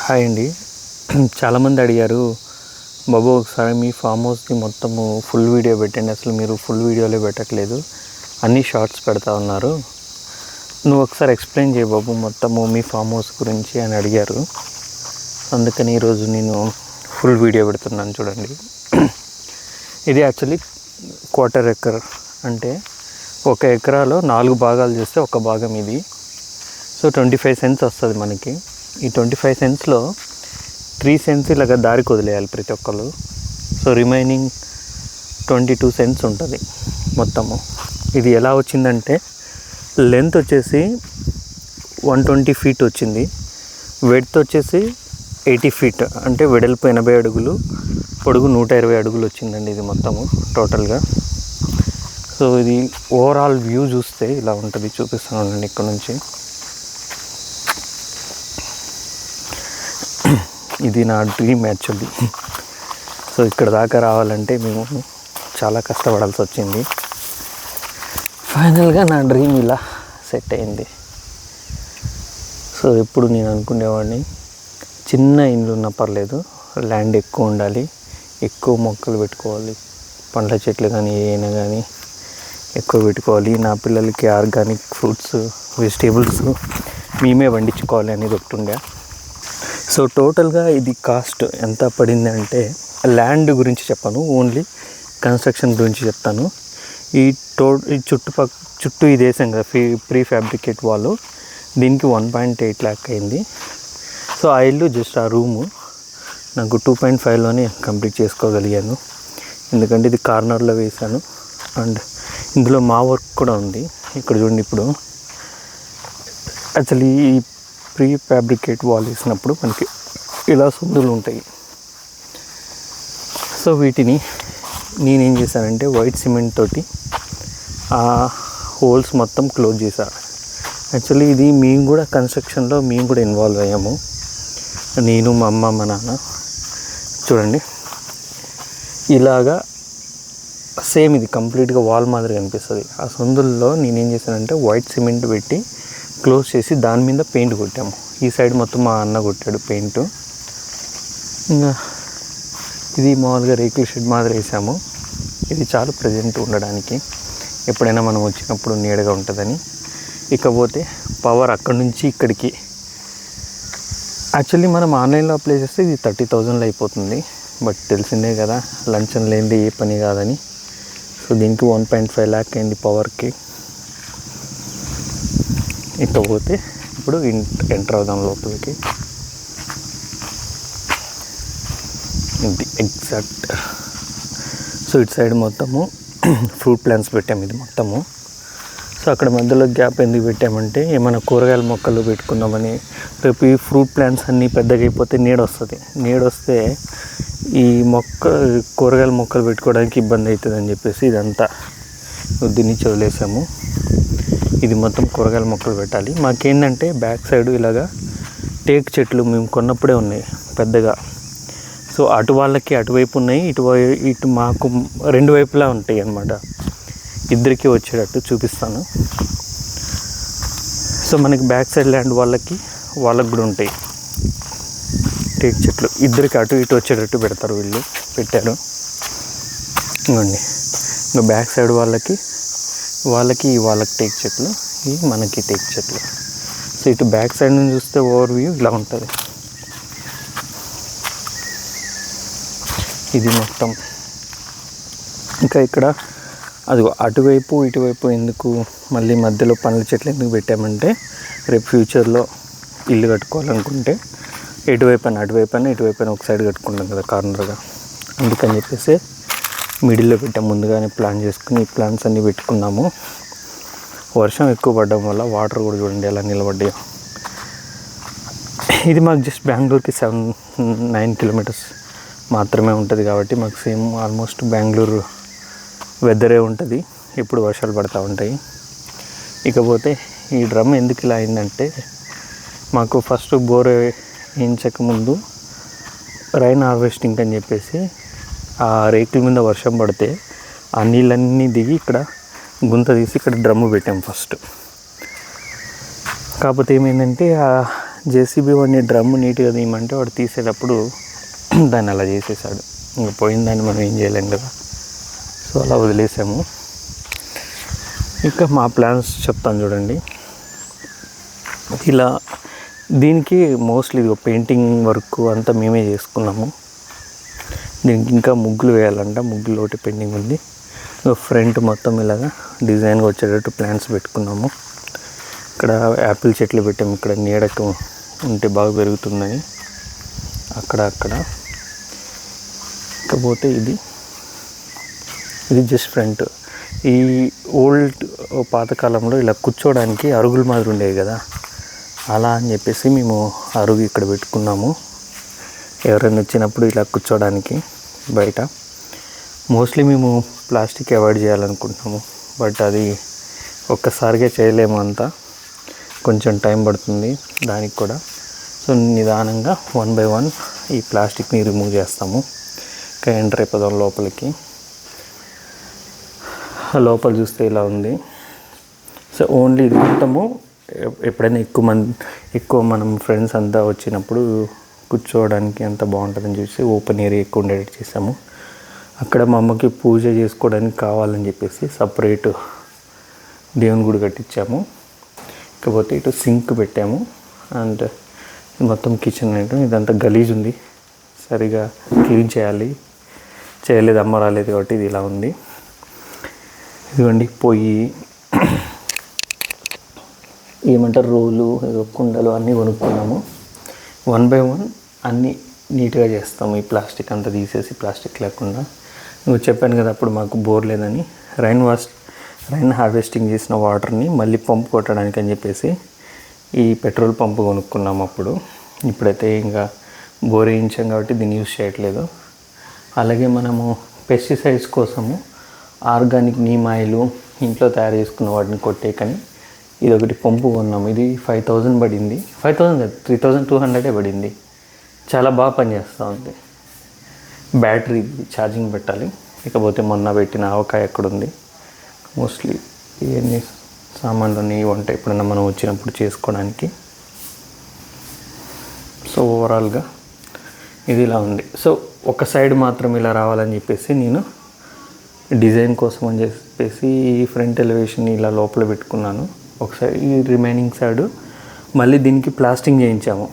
Hi అండి. చాలామంది అడిగారు బాబు ఒకసారి మీ ఫామ్ హౌస్ది మొత్తము ఫుల్ వీడియో పెట్టండి. అసలు మీరు ఫుల్ వీడియోలే పెట్టట్లేదు. అన్ని షార్ట్స్ పెడతా ఉన్నారు. నువ్వు ఒకసారి ఎక్స్ప్లెయిన్ చేయ బాబు మొత్తము మీ ఫామ్ హౌస్ గురించి అని అడిగారు. అందుకని ఈరోజు నేను ఫుల్ వీడియో పెడుతున్నాను చూడండి. ఇది యాక్చువల్లీ క్వార్టర్ ఎకర్ అంటే ఒక ఎకరాలో నాలుగు భాగాలు చేస్తే ఒక భాగం ఇది. సో ట్వంటీ ఫైవ్ సెంట్స్ వస్తుంది మనకి. ఈ ట్వంటీ ఫైవ్ సెంట్స్లో త్రీ సెంట్స్ ఇలాగ దారికి వదిలేయాలి ప్రతి ఒక్కరు so remaining twenty two cents ఉంటుంది మొత్తము. ఇది ఎలా వచ్చిందంటే లెంత్ వచ్చేసి వన్ ట్వంటీ ఫీట్ వచ్చింది. వెడ్త్ వచ్చేసి ఎయిటీ ఫీట్ అంటే వెడల్పు ఎనభై అడుగులు పొడుగు నూట ఇరవై అడుగులు వచ్చిందండి ఇది మొత్తము టోటల్గా సో ఇది ఓవరాల్ వ్యూ చూస్తే ఇలా ఉంటుంది చూపిస్తున్నానండి ఇక్కడ నుంచి. ఇది నా డ్రీమ్ యాక్చువల్లీ సో ఇక్కడ దాకా రావాలంటే మేము చాలా కష్టపడాల్సి వచ్చింది. ఫైనల్గా నా డ్రీమ్ ఇలా సెట్ అయింది. సో ఎప్పుడు నేను అనుకునేవాడిని చిన్న ఇండ్లు ఉన్నా పర్లేదు ల్యాండ్ ఎక్కువ ఉండాలి ఎక్కువ మొక్కలు పెట్టుకోవాలి పండ్ల చెట్లు కానీ ఏమైనా కానీ ఎక్కువ పెట్టుకోవాలి నా పిల్లలకి ఆర్గానిక్ ఫ్రూట్స్ వెజిటేబుల్స్ మేమే పండించుకోవాలి అనేది ఒకటి ఉండే. సో టోటల్గా ఇది కాస్ట్ ఎంత పడింది అంటే ల్యాండ్ గురించి చెప్పాను ఓన్లీ కన్స్ట్రక్షన్ గురించి చెప్తాను. ఈ టో ఈ చుట్టుపక్క చుట్టూ ఇది వేసాం కదా ఫ్రీ ప్రీ ఫ్యాబ్రికేట్ వాళ్ళు. దీనికి వన్ పాయింట్ ఎయిట్ ల్యాక్ అయింది. సో ఆ ఇల్లు జస్ట్ ఆ రూము. నాకు టూ పాయింట్ ఫైవ్లోనే కంప్లీట్ చేసుకోగలిగాను. ఎందుకంటే ఇది కార్నర్లో వేసాను అండ్ ఇందులో మా వర్క్ కూడా ఉంది. ఇక్కడ చూడండి ఇప్పుడు. యాక్చువల్లీ ఈ ప్రీ ఫ్యాబ్రికేట్ వాల్ వేసినప్పుడు మనకి ఇలా సందులు ఉంటాయి. సో వీటిని నేనేం చేశానంటే వైట్ సిమెంట్ తోటి ఆ హోల్స్ మొత్తం క్లోజ్ చేశా. యాక్చువల్లీ ఇది మేము కూడా కన్స్ట్రక్షన్లో మేము కూడా ఇన్వాల్వ్ అయ్యాము. నేను మా అమ్మ మా నాన్న. చూడండి. ఇలాగా సేమ్ ఇది కంప్లీట్గా వాల్ మాదిరి కనిపిస్తుంది ఆ సందుల్లో నేనేం చేశానంటే వైట్ సిమెంట్ పెట్టి క్లోజ్ చేసి దాని మీద పెయింట్ కొట్టాము. ఈ సైడ్ మొత్తం మా అన్న కొట్టాడు పెయింట్. ఇంకా ఇది మామూలుగా రేకుల షెడ్ మాదిరి వేసాము. ఇది చాలా ప్రజెంట్ ఉండడానికి. ఎప్పుడైనా మనం వచ్చినప్పుడు నీడగా ఉంటుందని. ఇకపోతే పవర్ అక్కడి నుంచి ఇక్కడికి. యాక్చువల్లీ మనం ఆన్లైన్లో అప్లై చేస్తే ఇది థర్టీ థౌజండ్లో అయిపోతుంది. బట్ తెలిసిందే కదా లంచం లేనిది ఏ పని కాదని. సో దీనికి వన్ పాయింట్ ఫైవ్ ల్యాక్ అయింది పవర్కి. ఇకపోతే ఇప్పుడు ఎంటర్ అవుదాం లోపలికి. ఇది ఎగ్జాక్ట్ సో ఇటు సైడ్ మొత్తము ఫ్రూట్ ప్లాంట్స్ పెట్టాము ఇది మొత్తము. సో అక్కడ మధ్యలో గ్యాప్ ఎందుకు పెట్టామంటే ఏమైనా కూరగాయల మొక్కలు పెట్టుకుందామని. రేపు ఈ ఫ్రూట్ ప్లాంట్స్ అన్నీ పెద్దగా అయిపోతే నీడ వస్తుంది. నీడ వస్తే ఈ మొక్క కూరగాయల మొక్కలు పెట్టుకోవడానికి ఇబ్బంది అవుతుంది అని చెప్పేసి ఇదంతా. దీన్ని వదిలేసాము ఇది మొత్తం కూరగాయల మొక్కలు పెట్టాలి. మాకేంటంటే బ్యాక్ సైడ్ ఇలాగా టేక్ చెట్లు మేము కొన్నప్పుడే ఉన్నాయి పెద్దగా. సో అటు వాళ్ళకి అటువైపు ఉన్నాయి ఇటువై ఇటు మాకు రెండు వైపులా ఉంటాయి అన్నమాట. ఇద్దరికి వచ్చేటట్టు చూపిస్తాను. సో మనకి బ్యాక్ సైడ్ ల్యాండ్ వాళ్ళకి వాళ్ళకి కూడా ఉంటాయి. టేక్ చెట్లు. ఇద్దరికి అటు ఇటు వచ్చేటట్టు పెడతారు వీళ్ళు. పెట్టారు. ఇంకోండి ఇంకా బ్యాక్ సైడ్ వాళ్ళకి వాళ్ళకి వాళ్ళకి టేక్ చెట్లు ఇవి మనకి టేక్ చెట్లు. సో ఇటు బ్యాక్ సైడ్ నుంచి చూస్తే ఓవర్ వ్యూ ఇలా ఉంటుంది. ఇది మొత్తం. ఇంకా ఇక్కడ అది అటువైపు ఇటువైపు ఎందుకు మళ్ళీ మధ్యలో పండ్ల చెట్లు ఎందుకు పెట్టామంటే రేపు ఫ్యూచర్లో ఇల్లు కట్టుకోవాలనుకుంటే ఎటువైపు అని అటువైపు అని ఇటువైపు అని ఒక సైడ్ కట్టుకుంటాం కదా కార్నర్గా అందుకని చెప్పేసి మిడిల్లో పెట్టాం ముందుగానే ప్లాన్ చేసుకుని ఈ ప్లాన్స్ అన్నీ పెట్టుకున్నాము. వర్షం ఎక్కువ పడడం వల్ల వాటర్ కూడా చూడండి ఎలా నిలబడ్డాయో. ఇది మాకు జస్ట్ బెంగళూరుకి సెవెన్ నైన్ కిలోమీటర్స్ మాత్రమే ఉంటుంది కాబట్టి మాకు సేమ్ ఆల్మోస్ట్ బెంగళూరు వెదరే ఉంటుంది. ఎప్పుడు వర్షాలు పడుతూ ఉంటాయి. ఇకపోతే ఈ డ్రమ్ ఎందుకు ఇలా అయిందంటే మాకు ఫస్ట్ బోర్ వేయించక ముందు రైన్ హార్వెస్టింగ్ అని చెప్పేసి ఆ రేకుల మీద వర్షం పడితే ఆ నీళ్ళన్నీ దిగి ఇక్కడ గుంత తీసి ఇక్కడ డ్రమ్ము పెట్టాం ఫస్ట్. కాకపోతే ఏమైందంటే ఆ జేసీబీ వాడిని డ్రమ్ము నీట్గా తీయమంటే వాడు తీసేటప్పుడు దాన్ని అలా చేసేసాడు. ఇంకా పోయిన దాన్ని మనం ఏం చేయలేం కదా. సో అలా వదిలేసాము. ఇంకా మా ప్లాన్స్ చెప్తాను చూడండి. ఇలా దీనికి మోస్ట్లీ ఇది పెయింటింగ్ వర్క్ అంతా మేమే చేసుకున్నాము. దీనికి ఇంకా ముగ్గులు వేయాలంట ముగ్గులు ఒకటి పెండింగ్ ఉంది. ఫ్రంట్ మొత్తం ఇలాగా డిజైన్గా వచ్చేటట్టు ప్లాంట్స్ పెట్టుకున్నాము. ఇక్కడ యాపిల్ చెట్లు పెట్టాము ఇక్కడ నీడకు ఉంటే బాగా పెరుగుతుందని అక్కడ అక్కడ. ఇకపోతే ఇది ఇది జస్ట్ ఫ్రంట్ ఈ ఓల్డ్ పాతకాలంలో ఇలా కూర్చోవడానికి అరుగుల మాదిరి ఉండేవి కదా. అలా అని చెప్పేసి మేము అరుగు ఇక్కడ పెట్టుకున్నాము. ఎవరైనా వచ్చినప్పుడు ఇలా కూర్చోడానికి బయట. మోస్ట్లీ మేము ప్లాస్టిక్ అవాయిడ్ చేయాలనుకుంటున్నాము. బట్ అది ఒక్కసారిగా చేయలేము అంతా. కొంచెం టైం పడుతుంది దానికి కూడా. సో నిదానంగా వన్ బై వన్ ఈ ప్లాస్టిక్ని రిమూవ్ చేస్తాము. ఎంటర్ అయిపోదాం లోపలికి. లోపల చూస్తే ఇలా ఉంది. సో ఓన్లీ ఇది మొత్తము ఎప్పుడైనా ఎక్కువ మంది ఎక్కువ మనం ఫ్రెండ్స్ అంతా వచ్చినప్పుడు కూర్చోవడానికి అంత బాగుంటుందని చూసి ఓపెన్ ఏరియా ఎక్కువ ఉండేటట్టు చేసాము అక్కడ మా అమ్మకి పూజ చేసుకోవడానికి కావాలని చెప్పేసి సపరేట్ దేవుని గుడి కట్టించాము. ఇకపోతే ఇటు సింక్ పెట్టాము. అండ్ మొత్తం కిచెన్ ఐటమ్ ఇదంతా గలీజ్ ఉంది. సరిగా క్లీన్ చేయాలి. చేయలేదు అమ్మ రాలేదు కాబట్టి ఇది ఇలా ఉంది. ఇదిగోండి పొయ్యి. ఏమంటారు? రోలు కుండలు అన్నీ కొనుక్కున్నాము. వన్ బై వన్ అన్నీ నీట్గా చేస్తాము ఈ ప్లాస్టిక్ అంతా తీసేసి ప్లాస్టిక్ లేకుండా. నువ్వు చెప్పాను కదా అప్పుడు మాకు బోర్ లేదని. రైన్ వాష్ రైన్ హార్వెస్టింగ్ చేసిన వాటర్ని మళ్ళీ పంపు కొట్టడానికి అని చెప్పేసి ఈ పెట్రోల్ పంపు కొనుక్కున్నాము అప్పుడు. ఇప్పుడైతే ఇంకా బోర్ వేయించాం కాబట్టి దీన్ని యూజ్ చేయట్లేదు. అలాగే మనము పెస్టిసైడ్స్ కోసము ఆర్గానిక్ నీమ్ ఆయిల్ ఇంట్లో తయారు చేసుకున్న వాటిని కొట్టేకని ఇది ఒకటి పంపు కొన్నాము. ఇది ఫైవ్ థౌజండ్ పడింది. ఫైవ్ థౌజండ్ కాదు త్రీ థౌజండ్ టూ హండ్రెడే పడింది. చాలా బాగా పనిచేస్తూ ఉంది. బ్యాటరీ ఛార్జింగ్ పెట్టాలి. ఇకపోతే మొన్న పెట్టిన ఆవకాయ ఎక్కడుంది? మోస్ట్లీ ఇవన్నీ సామాన్లు అనేవి వంట ఎప్పుడైనా మనం వచ్చినప్పుడు చేసుకోవడానికి. సో ఓవరాల్గా ఇది ఇలా ఉంది. సో ఒక సైడ్ మాత్రం ఇలా రావాలని చెప్పేసి నేను డిజైన్ కోసం అని చెప్పేసి ఈ ఫ్రంట్ ఎలివేషన్ ఇలా లోపల పెట్టుకున్నాను. ఒక సైడ్ ఈ రిమైనింగ్ సైడ్ మళ్ళీ దీనికి ప్లాస్టింగ్ చేయించాము.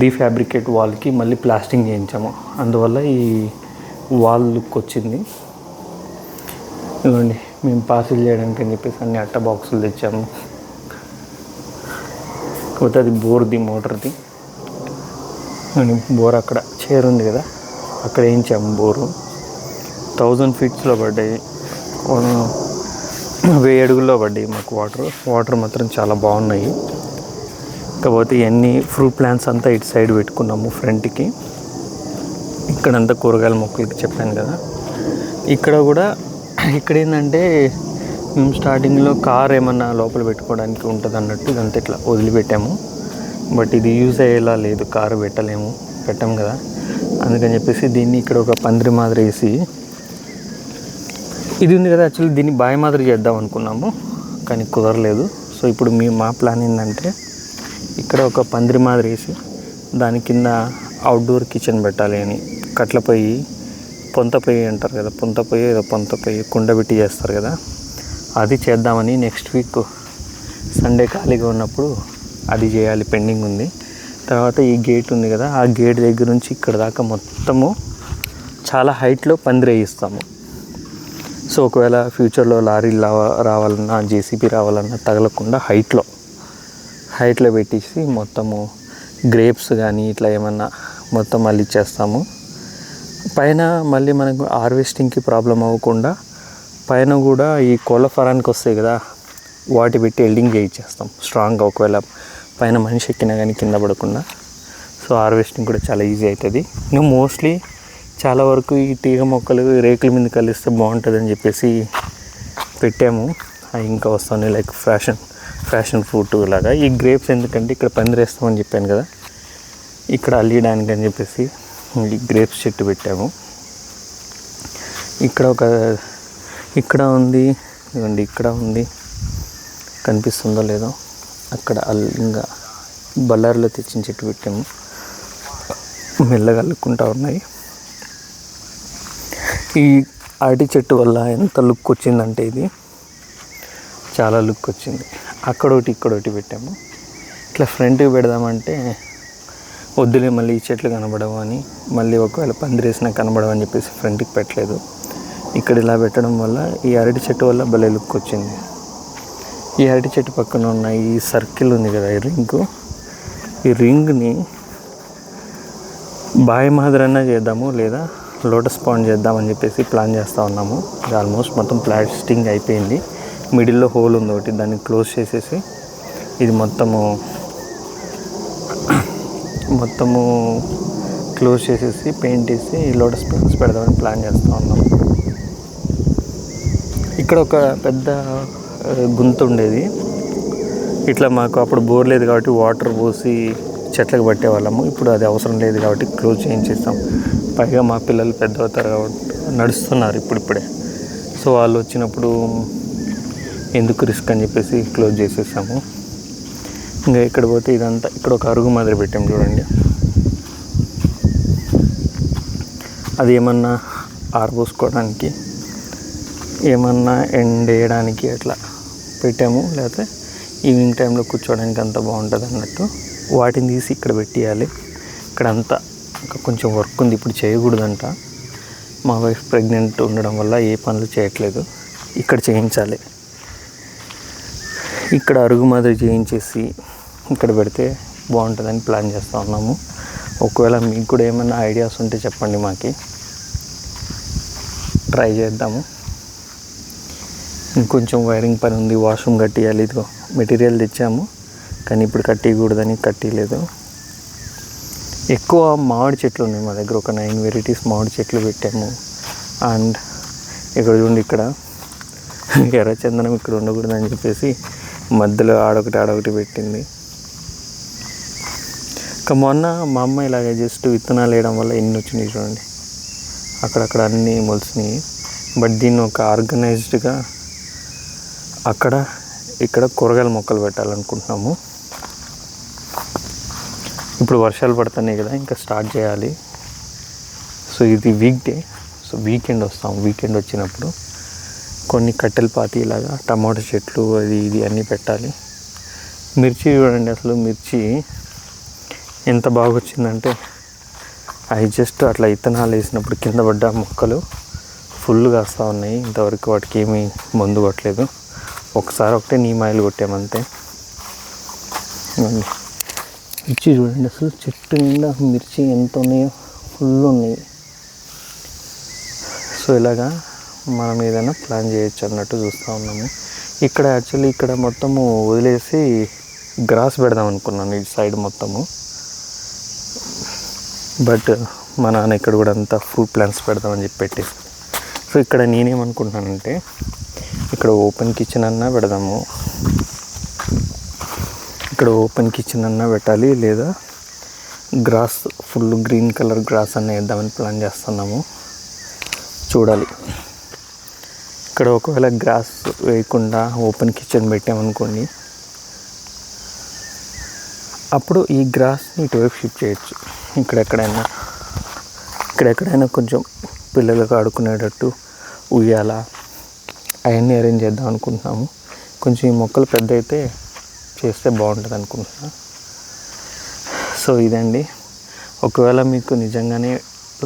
ప్రీ ఫ్యాబ్రికేట్ వాల్కి మళ్ళీ ప్లాస్టింగ్ చేయించాము. అందువల్ల ఈ వాల్ లుక్ వచ్చింది. ఇవ్వండి మేము పార్సిల్ చేయడానికి అని చెప్పేసి అన్ని అట్ట బాక్సులు తెచ్చాము. కాకపోతే అది బోర్ది మోటార్ది. బోర్ అక్కడ చైర్ ఉంది కదా అక్కడ వేయించాము బోరు. థౌజండ్ ఫీట్స్లో పడ్డాయి. వెయ్యి అడుగుల్లో పడ్డాయి మాకు వాటర్ వాటర్ మాత్రం చాలా బాగున్నాయి. కాకపోతే ఇవన్నీ ఫ్రూట్ ప్లాంట్స్ అంతా ఇటు సైడ్ పెట్టుకున్నాము ఫ్రంట్కి ఇక్కడంతా కూరగాయల మొక్కలకి చెప్పాను కదా. ఇక్కడ కూడా ఇక్కడ ఏంటంటే మేము స్టార్టింగ్లో కార్ ఏమన్నా లోపల పెట్టుకోవడానికి ఉంటుంది అన్నట్టు ఇదంతా ఇట్లా వదిలిపెట్టాము. బట్ ఇది యూజ్ అయ్యేలా లేదు కారు పెట్టలేము పెట్టాము కదా. అందుకని చెప్పేసి దీన్ని ఇక్కడ ఒక పందిరి మాదిరి వేసి ఇది ఉంది కదా యాక్చువల్లీ దీన్ని బాయ్ మాదిరి చేద్దాం అనుకున్నాము కానీ కుదరలేదు. సో ఇప్పుడు మీ మా ప్లాన్ ఏంటంటే ఇక్కడ ఒక పందిరి మాదిరి వేసి దాని కింద అవుట్డోర్ కిచెన్ పెట్టాలి అని. కట్ల పొయ్యి పొంత పొయ్యి అంటారు కదా పొంత పొయ్యి ఏదో పొంత పొయ్యి కుండబెట్టి చేస్తారు కదా. అది చేద్దామని నెక్స్ట్ వీక్ సండే ఖాళీగా ఉన్నప్పుడు అది చేయాలి పెండింగ్ ఉంది. తర్వాత ఈ గేట్ ఉంది కదా ఆ గేట్ దగ్గర నుంచి ఇక్కడ దాకా మొత్తము చాలా హైట్లో పందిరి వేయిస్తాము. సో ఒకవేళ ఫ్యూచర్లో లారీలు రావాలన్నా జేసీబీ రావాలన్నా తగలకుండా హైట్లో హైట్లో పెట్టేసి మొత్తము గ్రేప్స్ కానీ ఇట్లా ఏమన్నా మొత్తం మళ్ళీ ఇచ్చేస్తాము. పైన మళ్ళీ మనకు హార్వెస్టింగ్కి ప్రాబ్లం అవ్వకుండా పైన కూడా ఈ కోళ్ళ ఫరానికి వస్తాయి కదా వాటి పెట్టి ఎల్డింగ్ చేయించేస్తాం స్ట్రాంగ్గా ఒకవేళ పైన మనిషి ఎక్కినా కానీ కింద పడకుండా. సో హార్వెస్టింగ్ కూడా చాలా ఈజీ అవుతుంది ఇంకా మోస్ట్లీ చాలా వరకు ఈ తీగ మొక్కలు రేకుల మీద కలిస్తే బాగుంటుందని చెప్పేసి పెట్టాము. ఇంకా వస్తున్నాయి లైక్ ఫ్యాషన్. ఫ్యాషన్ ఫ్రూట్ లాగా. ఈ గ్రేప్స్ ఎందుకంటే ఇక్కడ పందిరేస్తామని చెప్పాను కదా. ఇక్కడ అల్లియడానికి అని చెప్పేసి ఈ గ్రేప్స్ చెట్టు పెట్టాము. ఇక్కడ ఒక ఇక్కడ ఉంది ఇవ్వండి ఇక్కడ ఉంది. కనిపిస్తుందో లేదో. అక్కడ ఇంకా బళ్ళారిలో తెచ్చిన చెట్టు పెట్టాము. మెల్లగా అల్లుకుంటా ఉన్నాయి. ఈ అరటి చెట్టు వల్ల ఎంత లుక్ వచ్చిందంటే ఇది. చాలా లుక్ వచ్చింది. అక్కడోటి ఇక్కడోటి పెట్టాము. ఇట్లా ఫ్రంట్కి పెడదామంటే వద్దులే మళ్ళీ ఈ చెట్లు కనబడవు అని మళ్ళీ ఒకవేళ పందిరేసినా కనబడవు అని చెప్పేసి ఫ్రంట్కి పెట్టలేదు. ఇక్కడ ఇలా పెట్టడం వల్ల ఈ అరటి చెట్టు వల్ల భలే లుక్ వచ్చింది. ఈ అరటి చెట్టు పక్కన ఉన్న ఈ సర్కిల్ ఉంది కదా ఈ రింగ్. ఈ రింగ్ని బాయి మాదిరన్నా చేద్దాము లేదా లోటస్ పాండ్ చేద్దామని చెప్పేసి ప్లాన్ చేస్తూ ఉన్నాము. ఆల్మోస్ట్ మొత్తం ప్లాస్టింగ్ అయిపోయింది. మిడిల్లో హోల్ ఉంది ఒకటి దాన్ని క్లోజ్ చేసేసి ఇది మొత్తము మొత్తము క్లోజ్ చేసేసి పెయింట్ వేసి లోటస్ ప్లాంట్స్ పెడదామని ప్లాన్ చేస్తూ ఉన్నాం. ఇక్కడ ఒక పెద్ద ఆ, గుంత ఉండేది. ఇట్లా మాకు అప్పుడు బోర్ లేదు కాబట్టి వాటర్ పోసి చెట్లకు పట్టేవాళ్ళము. ఇప్పుడు అది అవసరం లేదు కాబట్టి క్లోజ్ చేయించేస్తాం. పైగా మా పిల్లలు పెద్ద అవుతారు కాబట్టి నడుస్తున్నారు ఇప్పుడిప్పుడే. సో వాళ్ళు వచ్చినప్పుడు ఎందుకు రిస్క్ అని చెప్పేసి క్లోజ్ చేసేసాము. ఇంకా ఇక్కడ పోతే ఇదంతా ఇక్కడ ఒక అరుగు మాదిరి పెట్టాం చూడండి. అది ఏమన్నా ఆరబోసుకోవడానికి ఏమన్నా ఎండ్ వేయడానికి అట్లా పెట్టాము. లేకపోతే ఈవినింగ్ టైంలో కూర్చోవడానికి అంత బాగుంటుంది అన్నట్టు. వాటిని తీసి ఇక్కడ పెట్టేయాలి. ఇక్కడ అంతా ఇంకా కొంచెం వర్క్ ఉంది ఇప్పుడు చేయకూడదంట. మా వైఫ్ ప్రెగ్నెంట్ ఉండడం వల్ల ఏ పనులు చేయట్లేదు. ఇక్కడ చేయించాలి. ఇక్కడ అరుగు మాదిరి చేయించేసి ఇక్కడ పెడితే బాగుంటుందని ప్లాన్ చేస్తూ ఉన్నాము. ఒకవేళ మీకు కూడా ఏమైనా ఐడియాస్ ఉంటే చెప్పండి మాకి. ట్రై చేద్దాము. ఇంకొంచెం వైరింగ్ పని ఉంది వాష్రూమ్ కట్టియాలి ఇదిగో మెటీరియల్ తెచ్చాము. కానీ ఇప్పుడు కట్టియకూడదని కట్టలేదు. ఎక్కువ మామిడి చెట్లు ఉన్నాయి మా దగ్గర ఒక నైన్ వెరైటీస్ మామిడి చెట్లు పెట్టాము. అండ్ ఇక్కడ చూడండి ఇక్కడ ఎర్రచందనం ఇక్కడ ఉండకూడదని చెప్పేసి మధ్యలో ఆడొకటి ఆడొకటి పెట్టింది. ఇంకా మొన్న మా అమ్మ ఇలాగే జస్ట్ విత్తనాలు వేయడం వల్ల ఎన్ని వచ్చినాయి చూడండి. అక్కడక్కడ అన్నీ మొలిసినాయి. బట్ దీన్ని ఒక ఆర్గనైజ్డ్గా అక్కడ ఇక్కడ కూరగాయల మొక్కలు పెట్టాలనుకుంటున్నాము. ఇప్పుడు వర్షాలు పడుతున్నాయి కదా ఇంకా స్టార్ట్ చేయాలి. సో ఇది వీక్ డే. సో వీకెండ్ వస్తాం వీకెండ్ వచ్చినప్పుడు కొన్ని కట్టెల పాతి ఇలాగా టమాటో చెట్లు అది ఇది అన్నీ పెట్టాలి. మిర్చి చూడండి అసలు మిర్చి ఎంత బాగా వచ్చిందంటే అవి జస్ట్ అట్లా ఇత్తనాలు వేసినప్పుడు కింద పడ్డ మొక్కలు ఫుల్ కాస్తూ ఉన్నాయి. ఇంతవరకు వాటికి ఏమీ మందు కొట్టలేదు. ఒకసారి ఒకటే నీమాయిలు కొట్టామంతే మిర్చి చూడండి అసలు చెట్టు నిండా మిర్చి ఎంత ఉన్నాయో ఫుల్ ఉన్నాయి. సో ఇలాగా మనం ఏదైనా ప్లాన్ చేయొచ్చు అన్నట్టు చూస్తూ ఉన్నాము. ఇక్కడ యాక్చువల్లీ ఇక్కడ మొత్తము వదిలేసి గ్రాస్ పెడదాం అనుకున్నాను ఈ సైడ్ మొత్తము. బట్ మా నాన్న ఇక్కడ కూడా అంతా ఫ్రూట్ ప్లాంట్స్ పెడదామని చెప్పి పెట్టేసి. సో ఇక్కడ నేనేమనుకుంటున్నానంటే ఇక్కడ ఓపెన్ కిచెన్ అన్నా పెడదాము. ఇక్కడ ఓపెన్ కిచెన్ అన్నా పెట్టాలి లేదా grass full green colour grass అన్న వేద్దామని ప్లాన్ చేస్తున్నాము. చూడాలి. ఇక్కడ ఒకవేళ గ్రాస్ వేయకుండా ఓపెన్ కిచెన్ పెట్టామనుకోండి అప్పుడు ఈ గ్రాస్ని ఇటువైపు షిఫ్ట్ చేయొచ్చు. ఇక్కడెక్కడైనా ఇక్కడెక్కడైనా ఇక్కడ ఎక్కడైనా కొంచెం పిల్లలకు ఆడుకునేటట్టు ఉయ్యాల అవన్నీ అరేంజ్ చేద్దాం అనుకుంటున్నాము. కొంచెం ఈ మొక్కలు పెద్ద అయితే చేస్తే బాగుంటుంది అనుకుంటున్నా. సో ఇదండి. ఒకవేళ మీకు నిజంగానే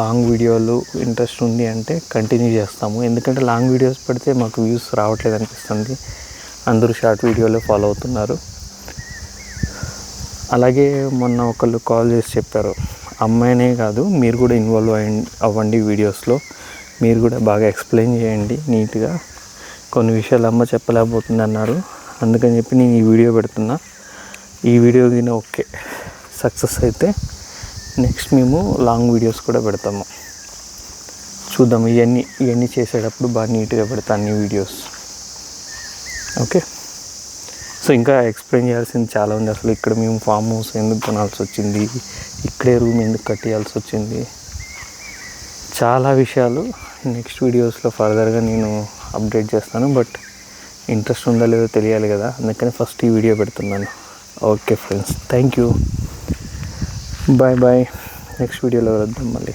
లాంగ్ వీడియోలు ఇంట్రెస్ట్ ఉంది అంటే కంటిన్యూ చేస్తాము. ఎందుకంటే లాంగ్ వీడియోస్ పెడితే మాకు వ్యూస్ రావట్లేదు అనిపిస్తుంది. అందరూ షార్ట్ వీడియోలో ఫాలో అవుతున్నారు. అలాగే మొన్న ఒకళ్ళు కాల్ చేసి చెప్పారు అమ్మాయినే కాదు మీరు కూడా ఇన్వాల్వ్ అయ్యి అవ్వండి వీడియోస్లో. మీరు కూడా బాగా ఎక్స్ప్లెయిన్ చేయండి నీట్గా. కొన్ని విషయాలు అమ్మ చెప్పలేకపోతుంది అన్నారు అందుకని చెప్పి నేను ఈ వీడియో పెడుతున్నా. ఈ వీడియో కింద ఓకే. సక్సెస్ అయితే నెక్స్ట్ మేము లాంగ్ వీడియోస్ కూడా పెడతాము. చూద్దాం ఇవన్నీ ఇవన్నీ చేసేటప్పుడు బాగా నీట్గా పెడతాను అన్ని వీడియోస్ ఓకే సో ఇంకా ఎక్స్ప్లెయిన్ చేయాల్సింది చాలా ఉంది అసలు ఇక్కడ మేము ఫామ్ హౌస్ ఎందుకు కొనాల్సి వచ్చింది? ఇక్కడే రూమ్ ఎందుకు కట్టేయాల్సి వచ్చింది? చాలా విషయాలు నెక్స్ట్ వీడియోస్లో ఫర్దర్గా నేను అప్డేట్ చేస్తాను. బట్ ఇంట్రెస్ట్ ఉందా లేదో తెలియాలి కదా. అందుకని ఫస్ట్ ఈ వీడియో పెడుతున్నాను. Okay friends thank you bye bye next వీడియోలో కలుద్దాం మళ్ళీ